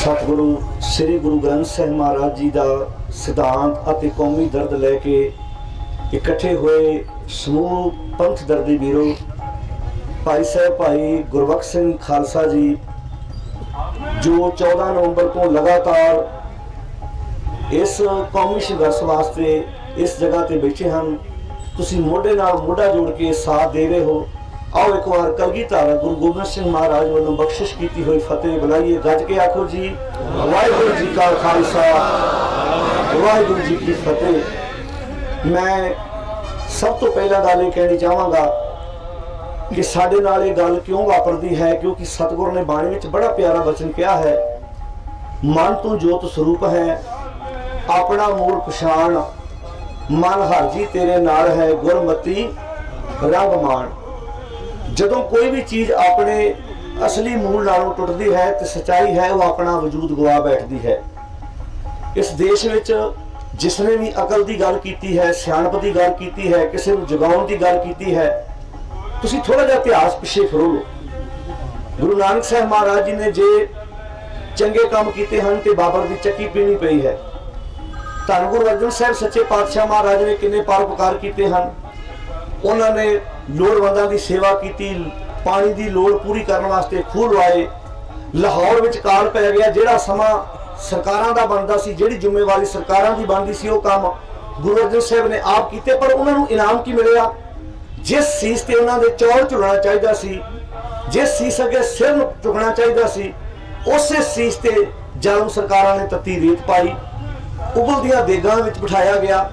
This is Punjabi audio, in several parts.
ਸਤਿਗੁਰੂ, ਸ੍ਰੀ ਗੁਰੂ ਗ੍ਰੰਥ ਸਾਹਿਬ ਮਹਾਰਾਜ ਜੀ ਦਾ ਸਿਧਾਂਤ ਅਤੇ ਕੌਮੀ ਦਰਦ ਲੈ ਕੇ ਇਕੱਠੇ ਹੋਏ ਸਮੂਹ ਪੰਥ ਦਰਦੀ ਵੀਰੋ, ਭਾਈ ਸਾਹਿਬ, ਭਾਈ ਗੁਰਬਖਸ਼ ਸਿੰਘ ਖਾਲਸਾ ਜੀ, ਜੋ 14 ਨਵੰਬਰ ਤੋਂ ਲਗਾਤਾਰ ਇਸ ਕੌਮੀ ਸੰਘਰਸ਼ ਵਾਸਤੇ ਇਸ ਜਗ੍ਹਾ ਤੇ ਬੈਠੇ ਹਨ, ਤੁਸੀਂ ਮੋਢੇ ਨਾਲ ਮੋਢਾ ਜੋੜ ਕੇ ਸਾਥ ਦੇ ਰਹੇ ਹੋ। ਆਓ ਇੱਕ ਵਾਰ ਕਲਗੀਧਰ ਗੁਰੂ ਗੋਬਿੰਦ ਸਿੰਘ ਮਹਾਰਾਜ ਵੱਲੋਂ ਬਖਸ਼ਿਸ਼ ਕੀਤੀ ਹੋਈ ਫਤਿਹ ਬੁਲਾਈਏ। ਗੱਜ ਕੇ ਆਖੋ ਜੀ, ਵਾਹਿਗੁਰੂ ਜੀ ਕਾ ਖਾਲਸਾ, ਵਾਹਿਗੁਰੂ ਜੀ ਕੀ ਫਤਿਹ। ਮੈਂ ਸਭ ਤੋਂ ਪਹਿਲਾਂ ਗੱਲ ਇਹ ਕਹਿਣੀ ਚਾਹਾਂਗਾ ਕਿ ਸਾਡੇ ਨਾਲ ਇਹ ਗੱਲ ਕਿਉਂ ਵਾਪਰਦੀ ਹੈ? ਕਿਉਂਕਿ ਸਤਿਗੁਰ ਨੇ ਬਾਣੀ ਵਿੱਚ ਬੜਾ ਪਿਆਰਾ ਵਚਨ ਕਿਹਾ ਹੈ, ਮਨ ਤੋਂ ਜੋਤ ਸਰੂਪ ਹੈ, ਆਪਣਾ ਮੂਲ ਪਛਾਣ ਮਨ ਹਰਜੀ ਤੇਰੇ ਨਾਲ ਹੈ, ਗੁਰਮਤੀ ਰੰਗ ਮਾਣ ਜਦੋਂ ਕੋਈ ਵੀ ਚੀਜ਼ ਆਪਣੇ ਅਸਲੀ ਮੂਲ ਨਾਲੋਂ ਟੁੱਟਦੀ ਹੈ ਤੇ ਸਚਾਈ ਹੈ, ਉਹ ਆਪਣਾ ਵਜੂਦ ਗਵਾ ਬੈਠਦੀ ਹੈ। ਇਸ ਦੇਸ਼ ਵਿੱਚ ਜਿਸ ਨੇ ਵੀ ਅਕਲ ਦੀ ਗੱਲ ਕੀਤੀ ਹੈ, ਸਿਆਣਪ ਦੀ ਗੱਲ ਕੀਤੀ ਹੈ, ਕਿਸੇ ਨੂੰ ਜਗਾਉਣ ਦੀ ਗੱਲ ਕੀਤੀ ਹੈ, ਤੁਸੀਂ ਥੋੜਾ ਜਿਹਾ ਇਤਿਹਾਸ ਪਿੱਛੇ ਫਿਰੋ ਲਓ ਗੁਰੂ ਨਾਨਕ ਸਾਹਿਬ ਮਹਾਰਾਜ ਜੀ ਨੇ ਜੇ ਚੰਗੇ ਕੰਮ ਕੀਤੇ ਹਨ ਤੇ ਬਾਬਰ ਦੀ ਚੱਕੀ ਪੀਣੀ ਪਈ ਹੈ। ਧੰਨ ਗੁਰੂ ਅਰਜਨ ਸਾਹਿਬ, ਸੱਚੇ ਪਾਤਸ਼ਾਹ ਮਹਾਰਾਜ ਨੇ ਕਿੰਨੇ ਪਰਉਪਕਾਰ ਕੀਤੇ ਹਨ। ਉਹਨਾਂ ਨੇ ਲੋੜਵੰਦਾਂ ਦੀ ਸੇਵਾ ਕੀਤੀ, ਪਾਣੀ ਦੀ ਲੋੜ ਪੂਰੀ ਕਰਨ ਵਾਸਤੇ ਖੂਹ ਲਵਾਏ। ਲਾਹੌਰ ਵਿੱਚ ਕਾਲ ਪੈ ਗਿਆ, ਜਿਹੜਾ ਸਮਾਂ ਸਰਕਾਰਾਂ ਦਾ ਬਣਦਾ ਸੀ, ਜਿਹੜੀ ਜ਼ਿੰਮੇਵਾਰੀ ਸਰਕਾਰਾਂ ਦੀ ਬਣਦੀ ਸੀ, ਉਹ ਕੰਮ ਗੁਰੂ ਅਰਜਨ ਸਾਹਿਬ ਨੇ ਆਪ ਕੀਤੇ, ਪਰ ਉਹਨਾਂ ਨੂੰ ਇਨਾਮ ਕੀ ਮਿਲਿਆ? ਜਿਸ ਸੀਸ ਤੇ ਉਹਨਾਂ ਦੇ ਚੌਲ ਝੁਲਣਾ ਚਾਹੀਦਾ ਸੀ, ਜਿਸ ਸੀਸ ਅੱਗੇ ਸਿਰ ਨੂੰ ਝੁਕਣਾ ਚਾਹੀਦਾ ਸੀ, ਉਸੇ ਸੀਸ ਤੇ ਜਦੋਂ ਸਰਕਾਰਾਂ ਨੇ ਤੱਤੀ ਰੀਤ ਪਾਈ। ਉਬਲਦੀਆਂ ਦੇਗਾਂ ਵਿੱਚ ਬਿਠਾਇਆ ਗਿਆ।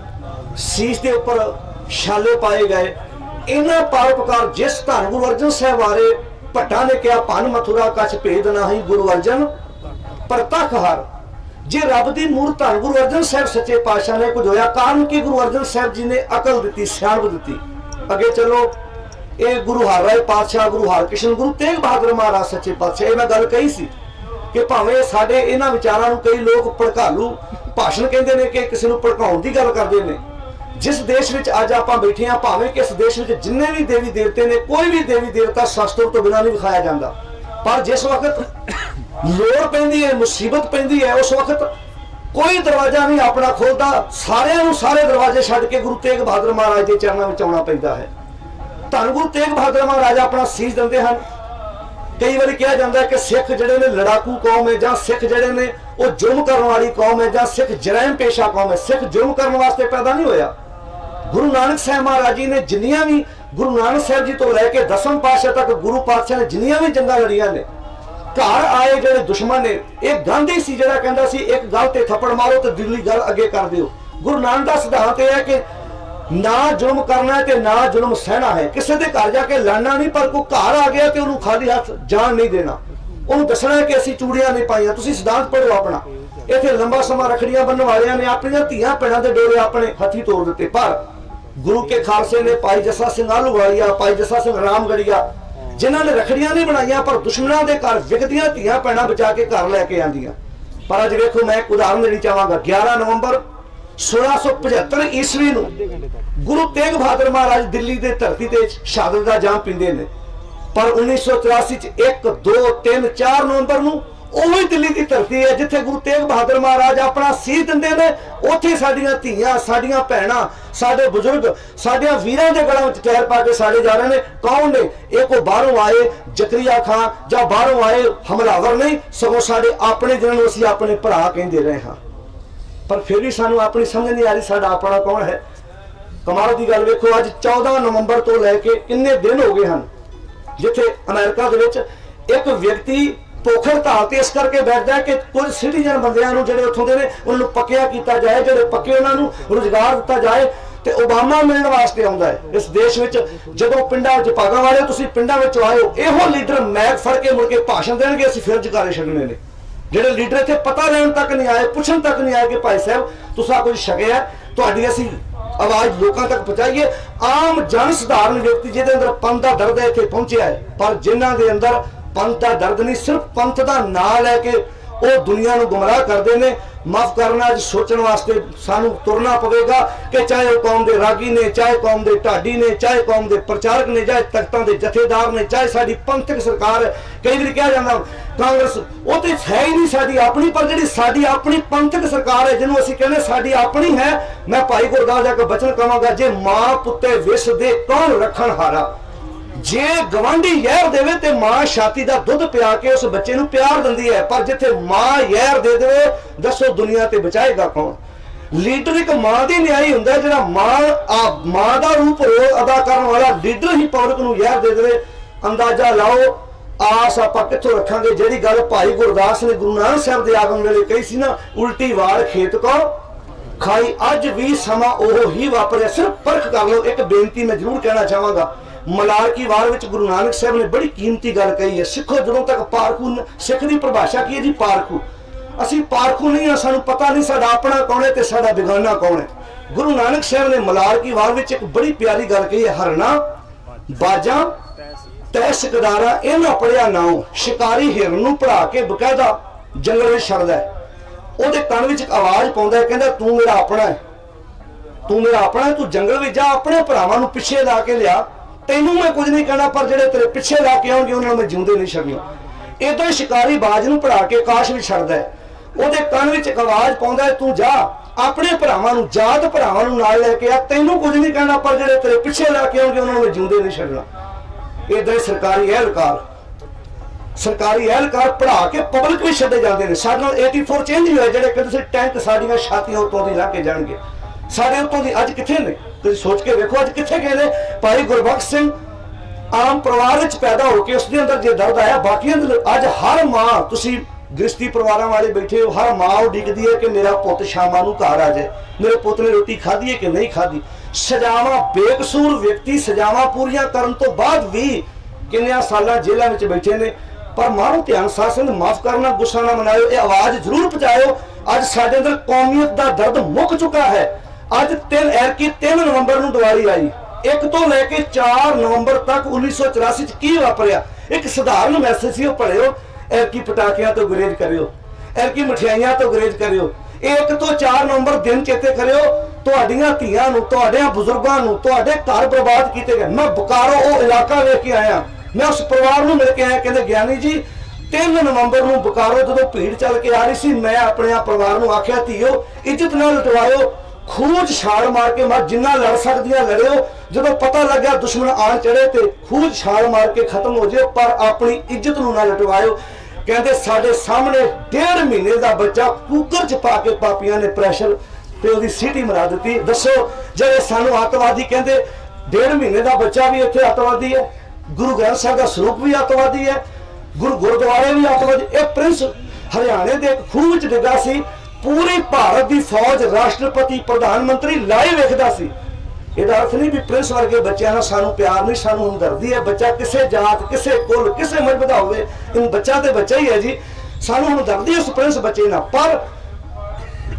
ਸੀਸ ਦੇ ਉੱਪਰ ਛਾਲੇ ਪਾਏ ਗਏ। ਇਹਨਾਂ ਪਰਉਪਕਾਰ ਜਿਸ ਧੰਨ ਗੁਰੂ ਅਰਜਨ ਸਾਹਿਬ ਬਾਰੇ ਭੱਟਾ ਨੇ ਕਿਹਾ, ਭਨ ਮਥੁਰਾ ਕਛ ਭੇਦ ਨਹੀਂ ਗੁਰੂ ਅਰਜਨ, ਪ੍ਰਤੱਖ ਹਰ। ਜੇ ਰੱਬ ਦੀ ਮੂਰਤ ਧੰਨ ਗੁਰੂ ਅਰਜਨ ਸਾਹਿਬ ਸੱਚੇ ਪਾਤਸ਼ਾਹ ਨੇ ਕੁਝ ਹੋਇਆ ਕਾਰਨ ਕਿ ਗੁਰੂ ਅਰਜਨ ਸਾਹਿਬ ਜੀ ਨੇ ਅਕਲ ਦਿੱਤੀ, ਸਿਆਣਪ ਦਿੱਤੀ? ਅੱਗੇ ਚਲੋ, ਇਹ ਗੁਰੂ ਹਰਿ ਪਾਤਸ਼ਾਹ, ਗੁਰੂ ਹਰਕ੍ਰਿਸ਼ਨ ਗੁਰੂ ਤੇਗ ਬਹਾਦਰ ਮਹਾਰਾਜ ਸੱਚੇ ਪਾਤਸ਼ਾਹ, ਇਹ ਮੈਂ ਗੱਲ ਕਹੀ ਸੀ ਕਿ ਭਾਵੇਂ ਸਾਡੇ ਇਹਨਾਂ ਵਿਚਾਰਾਂ ਨੂੰ ਕਈ ਲੋਕ ਭੜਕਾਲੂ, ਭਾਸ਼ਣ ਕਹਿੰਦੇ ਨੇ ਕਿ ਕਿਸੇ ਨੂੰ ਭੜਕਾਉਣ ਦੀ ਗੱਲ ਕਰਦੇ ਨੇ ਜਿਸ ਦੇਸ਼ ਵਿੱਚ ਅੱਜ ਆਪਾਂ ਬੈਠੇ ਆ ਭਾਵੇਂ ਕਿ ਇਸ ਦੇਸ਼ ਵਿੱਚ ਜਿੰਨੇ ਵੀ ਦੇਵੀ ਦੇਵਤੇ ਨੇ, ਕੋਈ ਵੀ ਦੇਵੀ ਦੇਵਤਾ ਸ਼ਾਸਤਰ ਤੋਂ ਬਿਨਾਂ ਨਹੀਂ ਵਿਖਾਇਆ ਜਾਂਦਾ। ਪਰ ਜਿਸ ਵਕਤ ਲੋੜ ਪੈਂਦੀ ਹੈ, ਮੁਸੀਬਤ ਪੈਂਦੀ ਹੈ, ਉਸ ਵਕਤ ਕੋਈ ਦਰਵਾਜ਼ਾ ਨਹੀਂ ਆਪਣਾ ਖੋਲਦਾ। ਸਾਰਿਆਂ ਨੂੰ ਸਾਰੇ ਦਰਵਾਜ਼ੇ ਛੱਡ ਕੇ ਗੁਰੂ ਤੇਗ ਬਹਾਦਰ ਮਹਾਰਾਜ ਦੇ ਚਰਨਾਂ ਵਿੱਚ ਆਉਣਾ ਪੈਂਦਾ ਹੈ। ਧੰਨ ਗੁਰੂ ਤੇਗ ਬਹਾਦਰ ਮਹਾਰਾਜ ਆਪਣਾ ਸੀਸ ਦਿੰਦੇ ਹਨ। ਕਈ ਵਾਰੀ ਕਿਹਾ ਜਾਂਦਾ ਹੈ ਕਿ ਸਿੱਖ ਜਿਹੜੇ ਨੇ ਲੜਾਕੂ ਕੌਮ ਹੈ ਜਾਂ ਸਿੱਖ ਜਿਹੜੇ ਨੇ, ਉਹ ਜ਼ੁਲਮ ਕਰਨ ਵਾਲੀ ਕੌਮ ਹੈ ਜਾਂ ਸਿੱਖ ਜਰਾਇਮ ਪੇਸ਼ਾ ਕੌਮ ਹੈ। ਸਿੱਖ ਜ਼ੁਲਮ ਕਰਨ ਵਾਸਤੇ ਪੈਦਾ ਨਹੀਂ ਹੋਇਆ। ਗੁਰੂ ਨਾਨਕ ਸਾਹਿਬ ਮਹਾਰਾਜ ਜੀ ਨੇ ਜਿੰਨੀਆਂ ਵੀ ਗੁਰੂ ਨਾਨਕ ਸਾਹਿਬ ਜੀ ਤੋਂ ਲੈ ਕੇ ਦਸਮ ਪਾਤਸ਼ਾਹ ਤੱਕ ਗੁਰੂ ਪਾਤਸ਼ਾਹ ਨੇ ਜਿੰਨੀਆਂ ਵੀ ਜੰਗਾਂ ਲੜੀਆਂ ਨੇ, ਘਰ ਆਏ ਜਿਹੜੇ ਦੁਸ਼ਮਣ ਨੇ, ਇਹ ਗਾਂਧੀ ਸੀ ਜਿਹੜਾ ਕਹਿੰਦਾ ਸੀ, ਇੱਕ ਗੱਲ ਤੇ ਥੱਪੜ ਮਾਰੋ ਤੇ ਦਿੱਲੀ ਗੱਲ ਅੱਗੇ ਕਰ ਦਿਓ। ਗੁਰੂ ਨਾਨਕ ਦਾ ਸਿਧਾਂਤ ਇਹ ਹੈ ਕਿ ਨਾ ਜ਼ੁਲਮ ਕਰਨਾ ਤੇ ਨਾ ਜ਼ੁਲਮ ਸਹਿਣਾ ਹੈ। ਕਿਸੇ ਦੇ ਘਰ ਜਾ ਕੇ ਲੜਨਾ ਨਹੀਂ, ਪਰ ਕੋਈ ਘਰ ਆ ਗਿਆ ਤੇ ਉਹਨੂੰ ਖਾਲੀ ਹੱਥ ਜਾਣ ਨਹੀਂ ਦੇਣਾ। ਉਹਨੂੰ ਦੱਸਣਾ ਕਿ ਅਸੀਂ ਚੂੜੀਆਂ ਨਹੀਂ ਪਾਈਆਂ। ਤੁਸੀਂ ਸਿਧਾਂਤ ਪੜ੍ਹੋ ਆਪਣਾ। ਇੱਥੇ ਲੰਬਾ ਸਮਾਂ ਰਖੜੀਆਂ ਬੰਨਣ ਵਾਲਿਆਂ ਨੇ ਆਪਣੀਆਂ ਧੀਆਂ ਭੈਣਾਂ ਦੇ ਡੋਰੇ ਆਪਣੇ ਹੱਥੀ ਤੋੜ ਦਿੱਤੇ। ਪਰ ਗੁਰੂ ਕੇ ਖਾਲਸੇ ਨੇ ਭਾਈ ਜੱਸਾ ਸਿੰਘ ਆਲੂਵਾਲੀਆ ਭਾਈ ਜੱਸਾ ਸਿੰਘ ਰਾਮਗੜੀਆ, ਜਿਨ੍ਹਾਂ ਨੇ ਰਖੜੀਆਂ ਨਹੀਂ ਬਣਾਈਆਂ, ਪਰ ਦੁਸ਼ਮਣਾਂ ਦੇ ਘਰ ਵਿਕਦੀਆਂ ਧੀਆਂ ਪੈਣਾ ਬਚਾ ਕੇ ਘਰ ਲੈ ਕੇ ਆਂਦੀਆਂ ਪਰ ਅੱਜ ਵੇਖੋ, ਮੈਂ ਇੱਕ ਉਦਾਹਰਨ ਦੇਣੀ ਚਾਹਾਂਗਾ। 11 ਨਵੰਬਰ 1675 ਈਸਵੀ ਨੂੰ ਗੁਰੂ ਤੇਗ ਬਹਾਦਰ ਮਹਾਰਾਜ ਦਿੱਲੀ ਦੇ ਧਰਤੀ ਤੇ ਸ਼ਹਾਦਤ ਦਾ ਜਾਮ ਪੀਂਦੇ ਨੇ। ਪਰ 1984 ਚ 1 2 3 4 ਨਵੰਬਰ ਨੂੰ ਉਹੀ ਦਿੱਲੀ ਦੀ ਧਰਤੀ ਹੈ, ਜਿੱਥੇ ਗੁਰੂ ਤੇਗ ਬਹਾਦਰ ਮਹਾਰਾਜ ਆਪਣਾ ਸੀਸ ਦਿੰਦੇ ਨੇ, ਉੱਥੇ ਸਾਡੀਆਂ ਧੀਆਂ, ਸਾਡੀਆਂ ਭੈਣਾਂ, ਸਾਡੇ ਬਜ਼ੁਰਗ, ਸਾਡੀਆਂ ਵੀਰਾਂ ਦੇ ਗਲਾਂ ਵਿੱਚ ਟਹਿਰ ਪਾ ਕੇ ਸਾਡੇ ਜਾ ਰਹੇ ਨੇ। ਕੌਣ ਨੇ? ਇਹ ਕੋ ਬਾਹਰੋਂ ਆਏ ਜ਼ਕਰੀਆ ਖਾਨ ਜਾਂ ਬਾਹਰੋਂ ਆਏ ਹਮਲਾਵਰ ਨਹੀਂ, ਸਗੋਂ ਸਾਡੇ ਆਪਣੇ ਜਿਹਨਾਂ ਨੂੰ ਅਸੀਂ ਆਪਣੇ ਭਰਾ ਕਹਿੰਦੇ ਰਹੇ ਹਾਂ। ਪਰ ਫਿਰ ਵੀ ਸਾਨੂੰ ਆਪਣੀ ਸਮਝ ਨਹੀਂ ਆ ਰਹੀ ਸਾਡਾ ਆਪਣਾ ਕੌਣ ਹੈ। ਕਮਾਲ ਦੀ ਗੱਲ ਵੇਖੋ, ਅੱਜ 14 ਨਵੰਬਰ ਤੋਂ ਲੈ ਕੇ ਕਿੰਨੇ ਦਿਨ ਹੋ ਗਏ ਹਨ, ਜਿੱਥੇ ਅਮਰੀਕਾ ਦੇ ਵਿੱਚ ਇੱਕ ਵਿਅਕਤੀ ਪੋਖਰ ਧਾਲ ਤੇ ਇਸ ਕਰਕੇ ਬੈਠਦਾ ਕਿ ਕੁਝ ਸਿਟੀਜ਼ਨ ਬੰਦਿਆਂ ਨੂੰ ਜਿਹੜੇ ਉੱਥੋਂ ਦੇ ਨੇ, ਉਹਨਾਂ ਨੂੰ ਪੱਕਿਆ ਕੀਤਾ ਜਾਏ, ਜਿਹੜੇ ਪੱਕੇ ਉਹਨਾਂ ਨੂੰ ਰੋਜ਼ਗਾਰ ਦਿੱਤਾ ਜਾਏ ਤੇ ਓਬਾਮਾ ਮਿਲਣ ਵਾਸਤੇ ਆਉਂਦਾ ਹੈ। ਇਸ ਦੇਸ਼ ਵਿੱਚ ਜਦੋਂ ਪਿੰਡਾਂ ਵਿੱਚ ਭਾਗਾਂ ਵਾਲੇ ਤੁਸੀਂ ਪਿੰਡਾਂ ਵਿੱਚ ਆਇਓ ਇਹੋ ਲੀਡਰ ਮੈਗ ਫੜ ਕੇ ਮੁੜ ਕੇ ਭਾਸ਼ਣ ਦੇਣਗੇ, ਅਸੀਂ ਫਿਰ ਜਕਾਰੇ ਛੱਡਣੇ ਨੇ। ਜਿਹੜੇ ਲੀਡਰ ਇੱਥੇ ਪਤਾ ਲੈਣ ਤੱਕ ਨਹੀਂ ਆਏ, ਪੁੱਛਣ ਤੱਕ ਨਹੀਂ ਆਏ ਕਿ ਭਾਈ ਸਾਹਿਬ, ਤੁਸੀਂ ਕੁਝ ਛਕਿਆ ਤੁਹਾਡੀ ਅਸੀਂ ਆਵਾਜ਼ ਲੋਕਾਂ ਤੱਕ ਪਹੁੰਚਾਈਏ। ਆਮ ਜਨ ਸਧਾਰਨ ਵਿਅਕਤੀ ਜਿਹਦੇ ਅੰਦਰ ਪੰਥ ਦਾ ਦਰਦ ਹੈ, ਇੱਥੇ ਪਹੁੰਚਿਆ ਹੈ। ਪਰ ਜਿਨ੍ਹਾਂ ਦੇ ਅੰਦਰ ਪੰਥ ਦਾ ਦਰਦ ਨਹੀਂ, ਸਿਰਫ ਪੰਥ ਦਾ ਨਾਂ ਲੈ ਕੇ ਉਹ ਦੁਨੀਆ ਨੂੰ ਗੁੰਮਰਾਹ ਕਰਦੇ ਨੇ। ਮਾਫ ਕਰਨਾ, ਅੱਜ ਸੋਚਣ ਵਾਸਤੇ ਸਾਨੂੰ ਤੁਰਨਾ ਪਵੇਗਾ ਕਿ ਚਾਹੇ ਉਹ ਕੌਮ ਦੇ ਰਾਗੀ ਨੇ, ਚਾਹੇ ਕੌਮ ਦੇ ਢਾਡੀ ਨੇ, ਚਾਹੇ ਕੌਮ ਦੇ ਪ੍ਰਚਾਰਕ ਨੇ, ਚਾਹੇ ਤਖਤਾਂ ਦੇ ਜਥੇਦਾਰ ਨੇ, ਚਾਹੇ ਸਾਡੀ ਪੰਥਕ ਸਰਕਾਰ। ਹੈ ਕਈ ਵਾਰੀ ਕਿਹਾ ਜਾਂਦਾ, ਕਾਂਗਰਸ ਉਹ ਤੇ ਹੈ ਹੀ ਨਹੀਂ ਸਾਡੀ ਆਪਣੀ, ਪਰ ਜਿਹੜੀ ਸਾਡੀ ਆਪਣੀ ਪੰਥਕ ਸਰਕਾਰ ਹੈ, ਜਿਹਨੂੰ ਅਸੀਂ ਕਹਿੰਦੇ ਸਾਡੀ ਆਪਣੀ ਹੈ, ਮੈਂ ਭਾਈ ਗੁਰਦਾਸ ਜਾ ਕੇ ਬਚਨ ਕਵਾਂਗਾ ਜੇ ਮਾਂ ਪੁੱਤੇ ਵਿਸ ਦੇ ਕੌਣ ਰੱਖਣ ਹਾਰਾ? ਜੇ ਗਵਾਂਢੀ ਯਹਿਰ ਦੇਵੇ ਤੇ ਮਾਂ ਛਾਤੀ ਦਾ ਦੁੱਧ ਪਿਆ ਕੇ ਉਸ ਬੱਚੇ ਨੂੰ ਪਿਆਰ ਦਿੰਦੀ ਹੈ, ਪਰ ਜਿੱਥੇ ਮਾਂ ਯਹਿਰ ਦੇ ਦੇਵੇ, ਦੱਸੋ ਦੁਨੀਆ ਤੇ ਬਚਾਏਗਾ ਕੌਣ? ਲੀਡਰ ਇੱਕ ਮਾਂ ਦੀ ਨਿਆਈ ਹੁੰਦਾ ਜਿਹੜਾ ਮਾਂ, ਆ ਮਾਂ ਦਾ ਰੂਪ ਅਦਾ ਕਰਨ ਵਾਲਾ ਲੀਡਰ ਹੀ ਪਬਲਿਕ ਨੂੰ ਯਾਰ ਦੇ ਦੇਵੇ। ਅੰਦਾਜ਼ਾ ਲਾਓ, ਆਸ ਆਪਾਂ ਕਿੱਥੋਂ ਰੱਖਾਂਗੇ? ਜਿਹੜੀ ਗੱਲ ਭਾਈ ਗੁਰਦਾਸ ਨੇ ਗੁਰੂ ਨਾਨਕ ਸਾਹਿਬ ਦੇ ਆਗਮਨ ਵੇਲੇ ਕਹੀ ਸੀ ਨਾ, ਉਲਟੀ ਵਾਰ ਖੇਤ ਕੋ ਖਾਈ, ਅੱਜ ਵੀ ਸਮਾਂ ਉਹ ਹੀ ਵਾਪਰਿਆ। ਸਿਰਫ ਪਰਖ ਕਰ ਲਓ, ਇੱਕ ਬੇਨਤੀ ਮੈਂ ਜ਼ਰੂਰ ਕਹਿਣਾ ਚਾਹਾਂਗਾ। ਮਲਾਰ ਕੀ ਵਾਰ ਵਿੱਚ ਗੁਰੂ ਨਾਨਕ ਸਾਹਿਬ ਨੇ ਬੜੀ ਕੀਮਤੀ ਗੱਲ ਕਹੀ ਹੈ ਸਿੱਖੋ ਜਦੋਂ ਤੱਕ ਪਾਰਖੂ ਸਿੱਖ ਦੀ ਪਰਿਭਾਸ਼ਾ ਕੀ ਹੈ ਜੀ? ਪਾਰਖੂ ਅਸੀਂ ਪਾਰਖੂ ਨਹੀਂ ਆ ਸਾਨੂੰ ਪਤਾ ਨਹੀਂ ਸਾਡਾ ਆਪਣਾ ਕੌਣ ਹੈ ਤੇ ਸਾਡਾ ਬਿਗਾਨਾ ਕੌਣ ਹੈ। ਗੁਰੂ ਨਾਨਕ ਸਾਹਿਬ ਨੇ ਮਲਾਰ ਕੀ ਵਾਰ ਵਿੱਚ ਇੱਕ ਬੜੀ ਪਿਆਰੀ ਗੱਲ ਕਹੀ ਹੈ ਹਰਨਾ ਬਾਜਾਂ ਤੈ ਸਿਕਦਾਰਾ ਇਹਨਾਂ ਪੜਿਆ ਨਾਉ ਸ਼ਿਕਾਰੀ ਹਿਰਨ ਨੂੰ ਪੜਾ ਕੇ ਬਕਾਇਦਾ ਜੰਗਲ ਵਿੱਚ ਛੱਡਦਾ ਉਹਦੇ ਕੰਨ ਵਿੱਚ ਇੱਕ ਆਵਾਜ਼ ਪਾਉਂਦਾ ਕਹਿੰਦਾ ਤੂੰ ਮੇਰਾ ਆਪਣਾ ਹੈ। ਤੂੰ ਮੇਰਾ ਆਪਣਾ ਹੈ, ਤੂੰ ਜੰਗਲ ਵਿੱਚ ਜਾ ਆਪਣੇ ਭਰਾਵਾਂ ਨੂੰ ਪਿੱਛੇ ਲਾ ਕੇ ਲਿਆ। ਤੈਨੂੰ ਮੈਂ ਕੁਝ ਨਹੀਂ ਕਹਿਣਾ, ਪਰ ਜਿਹੜੇ ਤੇਰੇ ਪਿੱਛੇ ਲਾ ਕੇ ਆਉਣਗੇ, ਉਹਨਾਂ ਨੂੰ ਮੈਂ ਜਿਉਂਦੇ ਨਹੀਂ ਛੱਡਣਾ ਇਦਾਂ ਸ਼ਿਕਾਰੀ ਬਾਜ ਨੂੰ ਪੜਾ ਕੇ ਆਕਾਸ਼ ਵੀ ਛੱਡਦਾ ਉਹਦੇ ਕੰਨ ਵਿੱਚ ਇੱਕ ਆਵਾਜ਼ ਪਾਉਂਦਾ ਤੂੰ ਜਾ, ਆਪਣੇ ਭਰਾਵਾਂ ਨੂੰ, ਜਾਤ ਭਰਾਵਾਂ ਨੂੰ ਨਾਲ ਲੈ ਕੇ ਆ। ਤੈਨੂੰ ਕੁਝ ਨਹੀਂ ਕਹਿਣਾ, ਪਰ ਜਿਹੜੇ ਤੇਰੇ ਪਿੱਛੇ ਲਾ ਕੇ ਆਉਣਗੇ, ਉਹਨਾਂ ਨੂੰ ਮੈਂ ਜਿਉਂਦੇ ਨਹੀਂ ਛੱਡਣਾ ਇਦਾਂ ਸਰਕਾਰੀ ਅਹਿਲਕਾਰ ਸਰਕਾਰੀ ਅਹਿਲਕਾਰ ਪੜਾ ਕੇ ਪਬਲਿਕ ਵੀ ਛੱਡੇ ਜਾਂਦੇ ਨੇ। ਸਾਡੇ ਨਾਲ 84 ਚੇਂਜ ਹੀ ਹੋਏ ਜਿਹੜੇ ਕਿ ਤੁਸੀਂ ਟੈਂਕ ਸਾਡੀਆਂ ਛਾਤੀਆਂ ਉੱਤੋਂ ਦੀ ਲਾ ਕੇ ਜਾਣਗੇ। ਸਾਡੇ ਉੱਤੋਂ ਦੀ ਅੱਜ ਕਿੱਥੇ ਨੇ? ਤੁਸੀਂ ਸੋਚ ਕੇ ਵੇਖੋ ਅੱਜ ਕਿੱਥੇ ਗਏ ਨੇ। ਭਾਈ ਗੁਰਬਖਸ਼ ਸਿੰਘ, ਆਮ ਪਰਿਵਾਰ ਵਿੱਚ ਪੈਦਾ ਹੋ ਕੇ ਉਸ ਦੇ ਅੰਦਰ ਜੇ ਦਰਦ ਆਇਆ, ਬਾਕੀਆਂ ਦੇ ਅੱਜ ਹਰ ਮਾਂ, ਤੁਸੀਂ ਗ੍ਰਸਤੀ ਪਰਿਵਾਰਾਂ ਵਾਲੇ ਬੈਠੇ ਹੋ, ਹਰ ਮਾਂ ਉਹ ਡਿੱਗਦੀ ਹੈ ਕਿ ਮੇਰਾ ਪੁੱਤ ਸ਼ਾਮਾਂ ਨੂੰ ਘਰ ਆ ਜਾਏ। ਮੇਰੇ ਪੁੱਤ ਨੇ ਰੋਟੀ ਖਾਧੀ ਹੈ ਕਿ ਨਹੀਂ ਖਾਧੀ? ਸਜ਼ਾਵਾਂ ਬੇਕਸੂਰ ਵਿਅਕਤੀ ਸਜ਼ਾਵਾਂ ਪੂਰੀਆਂ ਕਰਨ ਤੋਂ ਬਾਅਦ ਵੀ ਕਿੰਨਿਆਂ ਸਾਲਾਂ ਜੇਲ੍ਹਾਂ ਵਿੱਚ ਬੈਠੇ ਨੇ। ਪਰ ਮਾਰੋ ਧਿਆਨ ਸਾਸਨ ਮਾਫ ਕਰਨਾ, ਗੁੱਸਾ ਨਾ ਮਨਾਇਓ, ਇਹ ਆਵਾਜ਼ ਜ਼ਰੂਰ ਪਹੁੰਚਾਇਓ, ਅੱਜ ਸਾਡੇ ਅੰਦਰ ਕੌਮੀਅਤ ਦਾ ਦਰਦ ਮੁੱਕ ਚੁੱਕਾ ਹੈ। ਅੱਜ 3 ਐਰਕੀ 3 ਨਵੰਬਰ ਨੂੰ ਦੀਵਾਲੀ ਆਈ। ਇੱਕ ਤੋਂ ਲੈ ਕੇ 4 ਨਵੰਬਰ ਤੱਕ 1984 ਚ ਕੀ ਵਾਪਰਿਆ? ਇੱਕ ਸਧਾਰਨ ਮੈਸੇਜ ਸੀ, ਉਹ ਪੜਿਓ ਐਰਕੀ ਪਟਾਕਿਆਂ ਤੋਂ ਗੁਰੇਜ਼ ਕਰਿਓ। ਐਰਕੀ ਮਠਿਆਈਆਂ ਤੋਂ ਗੁਰੇਜ਼ ਕਰਿਓ। ਇਹ ਇੱਕ ਤੋਂ 4 ਨਵੰਬਰ ਦਿਨ ਚੇਤੇ ਕਰਿਓ, ਤੁਹਾਡੀਆਂ ਧੀਆਂ ਨੂੰ, ਤੁਹਾਡਿਆਂ ਬਜ਼ੁਰਗਾਂ ਨੂੰ, ਤੁਹਾਡੇ ਘਰ ਬਰਬਾਦ ਕੀਤੇ ਗਏ। ਮੈਂ ਬੁਕਾਰੋ, ਉਹ ਇਲਾਕਾ ਵੇਖ ਕੇ ਆਇਆ। ਮੈਂ ਉਸ ਪਰਿਵਾਰ ਨੂੰ ਮਿਲ ਕੇ ਆਇਆ, ਕਹਿੰਦੇ, ਗਿਆਨੀ ਜੀ 3 ਨਵੰਬਰ ਨੂੰ ਬੁਕਾਰੋ ਜਦੋਂ ਭੀੜ ਚੱਲ ਕੇ ਆ ਰਹੀ ਸੀ, ਮੈਂ ਆਪਣੇ ਆ ਪਰਿਵਾਰ ਨੂੰ ਆਖਿਆ, ਧੀਓ, ਇੱਜ਼ਤ ਨਾਲ ਲਟਵਾਇਓ। ਖੂਜ ਛਾਲ ਮਾਰ ਕੇ ਮਰ, ਜਿੰਨਾ ਲੜ ਸਕਦੀਆਂ ਲੜਿਓ, ਜਦੋਂ ਪਤਾ ਲੱਗਿਆ ਦੁਸ਼ਮਣ ਆਣ ਚੜੇ ਤੇ ਖੂਜ ਛਾਲ ਮਾਰ ਕੇ ਖਤਮ ਹੋ ਜਿਓ, ਪਰ ਆਪਣੀ ਇੱਜ਼ਤ ਨੂੰ ਨਾ ਲਟਵਾਇਓ ਕਹਿੰਦੇ, ਸਾਡੇ ਸਾਹਮਣੇ ਡੇਢ ਮਹੀਨੇ ਦਾ ਬੱਚਾ ਕੁੱਕਰ ਚ ਪਾ ਕੇ ਪਾਪੀਆਂ ਨੇ ਪ੍ਰੈਸ਼ਰ ਤੇ ਉਹਦੀ ਸੀਟੀ ਮਰਾ ਦਿੱਤੀ। ਦੱਸੋ, ਜਿਹੜੇ ਸਾਨੂੰ ਅੱਤਵਾਦੀ ਕਹਿੰਦੇ, ਡੇਢ ਮਹੀਨੇ ਦਾ ਬੱਚਾ ਵੀ ਇੱਥੇ ਅੱਤਵਾਦੀ ਹੈ, ਗੁਰੂ ਗ੍ਰੰਥ ਸਾਹਿਬ ਦਾ ਸਰੂਪ ਵੀ ਅੱਤਵਾਦੀ ਹੈ, ਗੁਰੂ ਗੁਰਦੁਆਰੇ ਵੀ ਅੱਤਵਾਦੀ, ਇਹ ਪ੍ਰਿੰਸ ਹਰਿਆਣੇ ਦੇ ਖੂਹ ਵਿੱਚ ਡਿੱਗਾ ਸੀ ਪੂਰੀ ਭਾਰਤ ਦੀ ਫੌਜ ਰਾਸ਼ਟਰਪਤੀ, ਪ੍ਰਧਾਨ ਮੰਤਰੀ ਲਾਈਵ ਵੇਖਦਾ ਸੀ। ਇਹਦਾ ਅਰਥ ਨਹੀਂ ਵੀ ਪ੍ਰਿੰਸ ਵਰਗੇ ਬੱਚਿਆਂ ਨਾਲ ਸਾਨੂੰ ਪਿਆਰ ਨਹੀਂ, ਸਾਨੂੰ ਹਮਦਰਦੀ ਹੈ। ਬੱਚਾ ਕਿਸੇ ਜਾਤ, ਕਿਸੇ ਕੁਲ, ਕਿਸੇ ਮਜ਼ਹਬ ਦਾ ਹੋਵੇ ਇਹ ਬੱਚਾ ਤੇ ਬੱਚਾ ਹੀ ਹੈ ਜੀ। ਸਾਨੂੰ ਹਮਦਰਦੀ ਹੈ ਉਸ ਪ੍ਰਿੰਸ ਬੱਚੇ ਨਾਲ। ਪਰ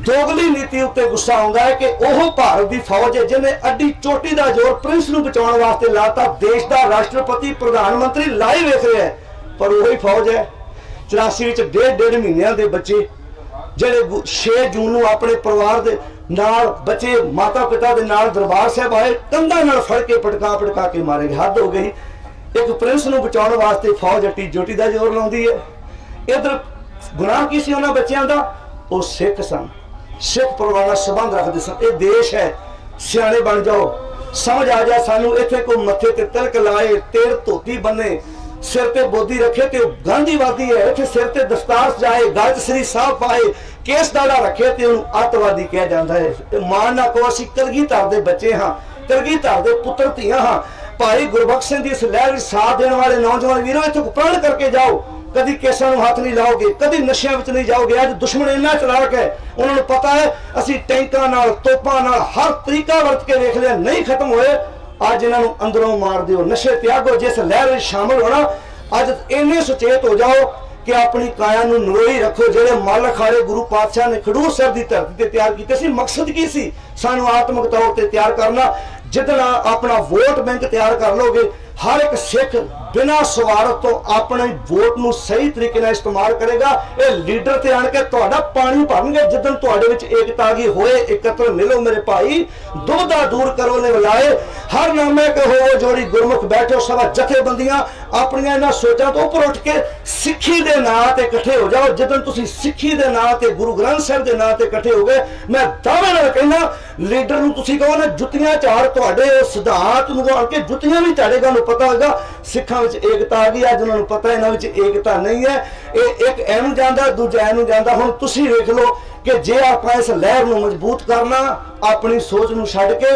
ਦੋਗਲੀ ਨੀਤੀ ਉੱਤੇ ਗੁੱਸਾ ਆਉਂਦਾ ਹੈ ਕਿ ਉਹ ਭਾਰਤ ਦੀ ਫੌਜ ਹੈ ਜਿਹਨੇ ਅੱਡੀ ਚੋਟੀ ਦਾ ਜ਼ੋਰ ਪ੍ਰਿੰਸ ਨੂੰ ਬਚਾਉਣ ਵਾਸਤੇ ਲਾਤਾ। ਦੇਸ਼ ਦਾ ਰਾਸ਼ਟਰਪਤੀ, ਪ੍ਰਧਾਨ ਮੰਤਰੀ ਲਾਈਵ ਵੇਖ ਰਿਹਾ ਹੈ। ਪਰ ਉਹੀ ਫੌਜ ਹੈ। 84 ਵਿੱਚ ਡੇਢ ਡੇਢ ਮਹੀਨਿਆਂ ਦੇ ਬੱਚੇ ਜਿਹੜੇ 6 ਜੂਨ ਨੂੰ ਆਪਣੇ ਪਰਿਵਾਰ ਦੇ ਨਾਲ ਬੱਚੇ, ਮਾਤਾ ਪਿਤਾ ਦੇ ਨਾਲ ਦਰਬਾਰ ਸਾਹਿਬ ਆਏ, ਕੰਧਾਂ ਨਾਲ ਫੜ ਕੇ ਪਟਕਾ ਪਟਕਾ ਕੇ ਮਾਰੇ ਹੱਦ ਹੋ ਗਈ। ਇੱਕ ਪ੍ਰਿੰਸ ਨੂੰ ਬਚਾਉਣ ਵਾਸਤੇ ਫੌਜ ਅੱਟੀ ਡਿਊਟੀ ਦਾ ਜ਼ੋਰ ਲਾਉਂਦੀ ਹੈ। ਇਧਰ ਗੁਨਾਹ ਕੀ ਸੀ ਉਹਨਾਂ ਬੱਚਿਆਂ ਦਾ? ਉਹ ਸਿੱਖ ਸਨ। ਸਿੱਖ ਪਰਿਵਾਰ ਨਾਲ ਸੰਬੰਧ ਰੱਖਦੇ ਸਨ। ਇਹ ਦੇਸ਼ ਹੈ। ਸਿਆਣੇ ਬਣ ਜਾਓ। ਸਮਝ ਆ ਜਾ ਸਾਨੂੰ ਇੱਥੇ ਕੋਈ ਮੱਥੇ ਤੇ ਤਿਲਕ ਲਾਏ ਤੇਰ ਧੋਤੀ ਬੰਨੇ। ਸਿਰ ਤੇ ਬੋਦੀ ਰੱਖੇ ਤੇ ਉਹ ਗਾਂਧੀਵਾਦੀ ਹੈ ਇੱਥੇ ਸਿਰ ਤੇ ਦਸਤਾਰ ਜਾਏ ਗਲ ਸ੍ਰੀ ਸਾਹਿਬ ਪਾਏ, ਕੇਸ ਦਾੜਾ ਰੱਖੇ ਤੇ ਉਹਨੂੰ ਅੱਤਵਾਦੀ ਕਿਹਾ ਜਾਂਦਾ ਹੈ। ਮਾਨ ਨਾ ਕੋ ਅਸੀਂ ਕਲਗੀਧਰ ਦੇ ਬੱਚੇ ਹਾਂ ਕਲਗੀਧਰ ਦੇ ਪੁੱਤਰ ਧੀਆਂ ਹਾਂ। ਭਾਈ ਗੁਰਬਖਸ਼ ਸਿੰਘ ਦੀ ਇਸ ਲਹਿਰ ਵਿੱਚ ਸਾਥ ਦੇਣ ਵਾਲੇ ਨੌਜਵਾਨ ਵੀਰੋ, ਇੱਥੇ ਕੋ ਪ੍ਰਣ ਕਰਕੇ ਜਾਓ। ਕਦੀ ਕੇਸਾਂ ਨੂੰ ਹੱਥ ਨਹੀਂ ਲਾਓਗੇ, ਕਦੀ ਨਸ਼ਿਆਂ ਵਿੱਚ ਨਹੀਂ ਜਾਓਗੇ। ਅੱਜ ਦੁਸ਼ਮਣ ਇੰਨਾ ਚਲਾਕ ਹੈ, ਉਹਨਾਂ ਨੂੰ ਪਤਾ ਹੈ, ਅਸੀਂ ਟੈਂਕਾਂ ਨਾਲ, ਤੋਪਾਂ ਨਾਲ ਹਰ ਤਰੀਕਾ ਵਰਤ ਕੇ ਵੇਖ ਲਿਆ ਨਹੀਂ ਖਤਮ ਹੋਏ। ਅੱਜ ਇਹਨਾਂ ਨੂੰ ਅੰਦਰੋਂ ਮਾਰ ਦਿਓ। ਨਸ਼ੇ ਤਿਆਗੋ, ਜਿਸ ਲਹਿਰ ਵਿੱਚ ਸ਼ਾਮਲ ਹੋਣਾ, ਅੱਜ ਇੰਨੇ ਸੁਚੇਤ ਹੋ ਜਾਓ ਕਿ ਆਪਣੀ ਕਾਇਆ ਨੂੰ ਨਰੋਈ ਰੱਖੋ, ਜਿਹੜੇ ਮਲ ਅਖਾੜੇ ਗੁਰੂ ਪਾਤਸ਼ਾਹ ਨੇ ਖਡੂਰ ਸਾਹਿਬ ਦੀ ਧਰਤੀ ਤੇ ਤਿਆਰ ਕੀਤੇ ਸੀ। ਮਕਸਦ ਕੀ ਸੀ? ਸਾਨੂੰ ਆਤਮਿਕ ਤੌਰ ਤੇ ਤਿਆਰ ਕਰਨਾ। ਜਿੱਦਣ ਆਪਣਾ ਵੋਟ ਬੈਂਕ ਤਿਆਰ ਕਰ ਲੋਗੇ ਹਰ ਇੱਕ ਸਿੱਖ ਬਿਨਾਂ ਸਵਾਰਥ ਤੋਂ ਆਪਣੇ ਵੋਟ ਨੂੰ ਸਹੀ ਤਰੀਕੇ ਨਾਲ ਇਸਤੇਮਾਲ ਕਰੇਗਾ। ਇਹ ਲੀਡਰ ਤੇ ਆਣ ਕੇ ਤੁਹਾਡਾ ਪਾਣੀ ਭਰਨਗੇ। ਜਿੱਦਣ ਤੁਹਾਡੇ ਵਿੱਚ ਏਕਤਾ ਆ ਗਈ ਹੋਏ, ਇਕੱਤਰ ਮਿਲੋ ਮੇਰੇ ਭਾਈ ਦੁਬਦਾ ਦੂਰ ਕਰੋ ਨੇ ਬੁਲਾਏ। ਹਰ ਨਾਮੇ ਕੇ ਜੋੜੀ ਗੁਰਮੁਖ ਬੈਠੋ, ਸਭਾ ਜਥੇਬੰਦੀਆਂ ਆਪਣੀਆਂ ਇਹਨਾਂ ਸੋਚਾਂ ਤੋਂ ਉੱਪਰ ਉੱਠ ਕੇ ਸਿੱਖੀ ਦੇ ਨਾਂ ਤੇ ਇਕੱਠੇ ਹੋ ਜਾਓ। ਜਦੋਂ ਤੁਸੀਂ ਸਿੱਖੀ ਦੇ ਨਾਂ ਤੇ ਗੁਰੂ ਗ੍ਰੰਥ ਸਾਹਿਬ ਦੇ ਨਾਂ ਤੇ ਇਕੱਠੇ ਹੋ ਗਏ ਮੈਂ ਦਾਅਵੇ ਨਾਲ ਕਹਿੰਦਾ ਲੀਡਰ ਨੂੰ ਤੁਸੀਂ ਕਹੋ ਨਾ, ਜੁੱਤੀਆਂ ਝਾੜ ਤੁਹਾਡੇ, ਉਹ ਸਿਧਾਂਤ ਨੂੰ ਆਣ ਕੇ ਜੁੱਤੀਆਂ ਵੀ ਝਾੜੇਗਾ ਨੂੰ ਪਤਾ ਹੋਗਾ। ਸਿੱਖਾਂ ਵਿੱਚ ਏਕਤਾ ਆ ਗਈ ਅੱਜ ਉਹਨਾਂ ਨੂੰ ਪਤਾ ਇਹਨਾਂ ਵਿੱਚ ਏਕਤਾ ਨਹੀਂ ਹੈ। ਇਹ ਇੱਕ ਇਹਨੂੰ ਜਾਂਦਾ, ਦੂਜਾ ਇਹਨੂੰ ਜਾਂਦਾ। ਹੁਣ ਤੁਸੀਂ ਵੇਖ ਲਓ ਕਿ ਜੇ ਆਪਾਂ ਇਸ ਲਹਿਰ ਨੂੰ ਮਜ਼ਬੂਤ ਕਰਨਾ, ਆਪਣੀ ਸੋਚ ਨੂੰ ਛੱਡ ਕੇ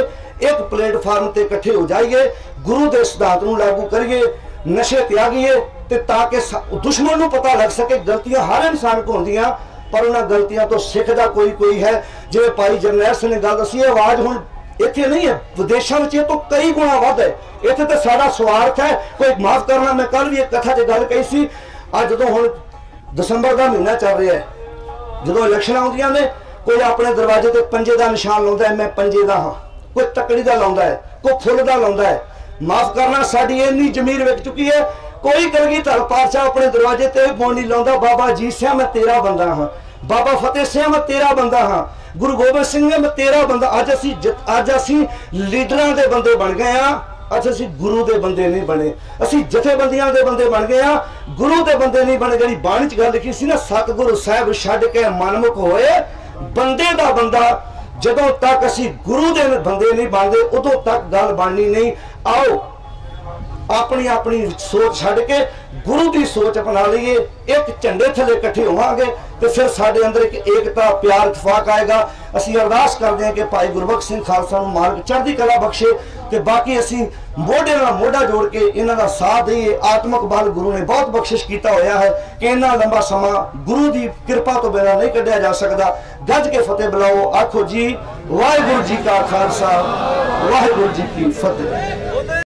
ਇੱਕ ਪਲੇਟਫਾਰਮ ਤੇ ਇਕੱਠੇ ਹੋ ਜਾਈਏ, ਗੁਰੂ ਦੇ ਸਿਧਾਂਤ ਨੂੰ ਲਾਗੂ ਕਰੀਏ, ਨਸ਼ੇ ਤਿਆਗੀਏ, ਤੇ ਤਾਂ ਕਿ ਦੁਸ਼ਮਣ ਨੂੰ ਪਤਾ ਲੱਗ ਸਕੇ, ਗਲਤੀਆਂ ਹਰ ਇਨਸਾਨ ਕੋ ਹੁੰਦੀਆਂ। ਪਰ ਉਹਨਾਂ ਗਲਤੀਆਂ ਤੋਂ ਸਿੱਖਦਾ ਕੋਈ ਕੋਈ ਹੈ। ਜਿਵੇਂ ਭਾਈ ਜਰਨੈਲ ਸਿੰਘ ਨੇ ਗੱਲ ਦੱਸੀ, ਇਹ ਆਵਾਜ਼ ਹੁਣ ਇੱਥੇ ਨਹੀਂ ਹੈ। ਵਿਦੇਸ਼ਾਂ ਵਿੱਚ ਇਹ ਤੋਂ ਕਈ ਗੁਣਾ ਵੱਧ ਹੈ। ਇੱਥੇ ਤਾਂ ਸਾਡਾ ਸਵਾਰਥ ਹੈ। ਕੋਈ ਮਾਫ ਕਰਨਾ, ਮੈਂ ਕੱਲ ਵੀ ਇੱਕ ਕਥਾ 'ਚ ਗੱਲ ਕਹੀ ਸੀ। ਅੱਜ ਜਦੋਂ ਹੁਣ ਦਸੰਬਰ ਦਾ ਮਹੀਨਾ ਚੱਲ ਰਿਹਾ ਹੈ, ਜਦੋਂ ਇਲੈਕਸ਼ਨ ਆਉਂਦੀਆਂ ਨੇ, ਕੋਈ ਆਪਣੇ ਦਰਵਾਜ਼ੇ ਤੇ ਪੰਜੇ ਦਾ ਨਿਸ਼ਾਨ ਲਾਉਂਦਾ ਹੈ, ਮੈਂ ਪੰਜੇ ਦਾ ਹਾਂ। ਕੋਈ ਤਕੜੀ ਦਾ ਲਾਉਂਦਾ ਹੈ, ਕੋਈ ਫੁੱਲ ਦਾ ਲਾਉਂਦਾ ਹੈ। ਮਾਫ ਕਰਨਾ, ਸਾਡੀ ਇੰਨੀ ਜ਼ਮੀਰ ਵਿਕ ਚੁੱਕੀ ਹੈ। ਕੋਈ ਕਲਗੀ ਧਰ ਪਾਤਸ਼ਾਹ ਆਪਣੇ ਦਰਵਾਜ਼ੇ ਤੇ ਬੋਣ ਨਹੀਂ ਲਾਉਂਦਾ, ਬਾਬਾ ਜੀ ਸਿਆ ਮੈਂ ਤੇਰਾ ਬੰਦਾ ਹਾਂ। ਬਾਬਾ ਫਤਿਹ ਸਿੰਘ, ਮੈਂ ਤੇਰਾ ਬੰਦਾ ਹਾਂ। ਗੁਰੂ ਗੋਬਿੰਦ ਸਿੰਘ ਮੈਂ ਤੇਰਾ ਬੰਦਾ। ਅੱਜ ਅਸੀਂ ਅੱਜ ਅਸੀਂ ਲੀਡਰਾਂ ਦੇ ਬੰਦੇ ਬਣ ਗਏ ਆ ਅੱਜ ਅਸੀਂ ਗੁਰੂ ਦੇ ਬੰਦੇ ਨਹੀਂ ਬਣੇ। ਅਸੀਂ ਜਥੇਬੰਦੀਆਂ ਦੇ ਬੰਦੇ ਬਣ ਗਏ ਆ ਗੁਰੂ ਦੇ ਬੰਦੇ ਨਹੀਂ ਬਣੇ, ਜਿਹੜੀ ਬਾਣੀ ਚ ਗੱਲ ਲਿਖੀ ਸੀ ਨਾ, ਸਤਿਗੁਰੂ ਸਾਹਿਬ ਛੱਡ ਕੇ ਮਨਮੁਖ ਹੋਏ। ਬੰਦੇ ਦਾ ਬੰਦਾ, ਜਦੋਂ ਤੱਕ ਅਸੀਂ ਗੁਰੂ ਦੇ ਬੰਦੇ ਨਹੀਂ ਬਣਦੇ, ਉਦੋਂ ਤੱਕ ਗੱਲ ਬਣਨੀ ਨਹੀਂ। ਆਓ ਆਪਣੀ ਆਪਣੀ ਸੋਚ ਛੱਡ ਕੇ ਗੁਰੂ ਦੀ ਸੋਚ ਅਪਣਾ ਲਈਏ, ਇੱਕ ਝੰਡੇ ਥੱਲੇ ਇਕੱਠੇ ਹੋਵਾਂਗੇ ਤੇ ਫਿਰ ਸਾਡੇ ਅੰਦਰ ਇੱਕ ਏਕਤਾ, ਪਿਆਰ, ਇਤਫਾਕ ਆਏਗਾ। ਅਸੀਂ ਅਰਦਾਸ ਕਰਦੇ ਹਾਂ ਕਿ ਭਾਈ ਗੁਰਬਖਸ਼ ਸਿੰਘ ਖਾਲਸਾ ਨੂੰ ਮਾਰਗ, ਚੜ੍ਹਦੀ ਕਲਾ ਬਖਸ਼ੇ ਤੇ ਬਾਕੀ ਅਸੀਂ ਮੋਢੇ ਨਾਲ ਮੋਢਾ ਜੋੜ ਕੇ ਇਹਨਾਂ ਦਾ ਸਾਥ ਦਈਏ। ਆਤਮਿਕ ਬਲ ਗੁਰੂ ਨੇ ਬਹੁਤ ਬਖਸ਼ਿਸ਼ ਕੀਤਾ ਹੋਇਆ ਹੈ ਕਿ ਇੰਨਾ ਲੰਬਾ ਸਮਾਂ ਗੁਰੂ ਦੀ ਕਿਰਪਾ ਤੋਂ ਬਿਨਾਂ ਨਹੀਂ ਕੱਢਿਆ ਜਾ ਸਕਦਾ। ਗੱਜ ਕੇ ਫਤਿਹ ਬੁਲਾਓ, ਆਖੋ ਜੀ, ਵਾਹਿਗੁਰੂ ਜੀ ਕਾ ਖਾਲਸਾ, ਵਾਹਿਗੁਰੂ ਜੀ ਕੀ ਫਤਿਹ।